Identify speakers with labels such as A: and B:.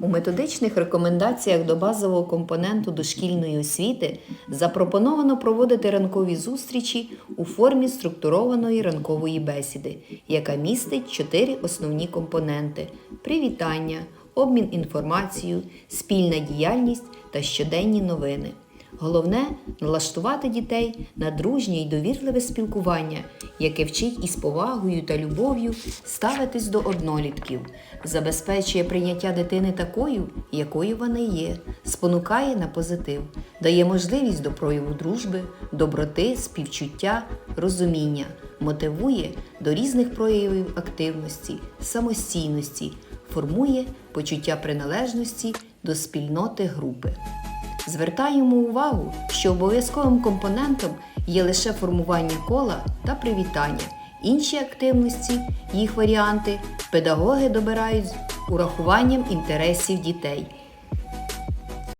A: У методичних рекомендаціях до базового компоненту дошкільної освіти запропоновано проводити ранкові зустрічі у формі структурованої ранкової бесіди, яка містить чотири основні компоненти: привітання, обмін інформацією, спільна діяльність та щоденні новини. Головне налаштувати дітей на дружнє й довірливе спілкування, яке вчить із повагою та любов'ю ставитись до однолітків, забезпечує прийняття дитини такою, якою вона є, спонукає на позитив, дає можливість до прояву дружби, доброти, співчуття, розуміння, мотивує до різних проявів активності, самостійності, формує почуття приналежності до спільноти групи. Звертаємо увагу, що обов'язковим компонентом є лише формування кола та привітання. Інші активності, їх варіанти, педагоги добирають з урахуванням інтересів дітей.